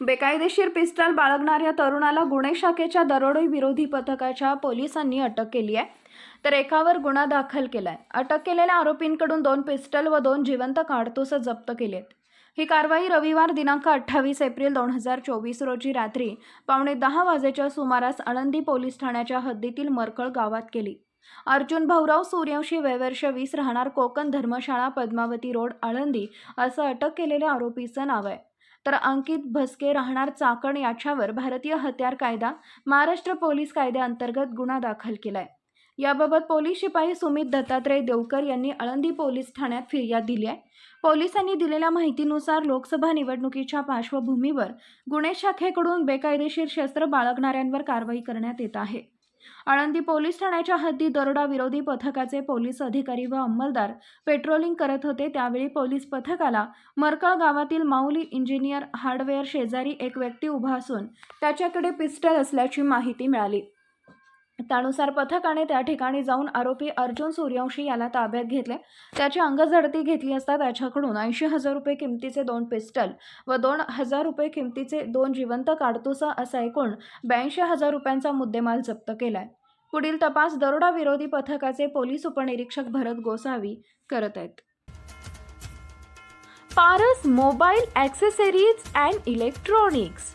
बेकायदेशीर पिस्टल बाळगणाऱ्या तरुणाला गुन्हे शाखेच्या दरोडे विरोधी पथकाच्या पोलिसांनी अटक केली आहे. तर एकावर गुन्हा दाखल केलाय. अटक केलेल्या आरोपींकडून दोन पिस्टल व दोन जिवंत काडतुस जप्त केलेत. ही कारवाई रविवार दिनांक अठ्ठावीस एप्रिल दोन हजार चोवीस रोजी रात्री पावणे दहा वाजेच्या सुमारास आळंदी पोलीस ठाण्याच्या हद्दीतील मरकळ गावात केली. अर्जुन भाऊराव सूर्यवंशी वैवर्ष वीस राहणार कोकण धर्मशाळा पद्मावती रोड आळंदी असं अटक केलेल्या आरोपीचं नाव आहे. तर अंकित भस्के राहणार चाकण याच्यावर भारतीय हत्यार कायदा महाराष्ट्र पोलीस कायद्याअंतर्गत गुन्हा दाखल केलाय. याबाबत पोलीस शिपाई सुमित दत्तात्रय देवकर यांनी आळंदी पोलीस ठाण्यात फिर्याद दिली आहे. पोलिसांनी दिलेल्या माहितीनुसार लोकसभा निवडणुकीच्या पार्श्वभूमीवर गुन्हे शाखेकडून बेकायदेशीर शस्त्र बाळगणाऱ्यांवर कारवाई करण्यात येत आहे. आळंदी पोलीस ठाण्याच्या हद्दी दरोडा विरोधी पथकाचे पोलीस अधिकारी व अंमलदार पेट्रोलिंग करत होते. त्यावेळी पोलीस पथकाला मरकळ गावातील माऊली इंजिनियर हार्डवेअर शेजारी एक व्यक्ती उभा असून त्याच्याकडे पिस्टल असल्याची माहिती मिळाली. त्यानुसार पथकाने त्या ठिकाणी जाऊन आरोपी अर्जुन सूर्यवंशी याला ताब्यात घेतले. त्याची अंगझडती घेतली असता त्याच्याकडून ऐंशी हजार रुपये किमतीचे दोन पिस्टल व दोन हजार रुपये किमतीचे दोन जिवंत काडतुसं असा एकूण ब्याऐंशी हजार रुपयांचा मुद्देमाल जप्त केलाय. पुढील तपास दरोडा विरोधी पथकाचे पोलीस उपनिरीक्षक भरत गोसावी करत आहेत. Paras mobile accessories and electronics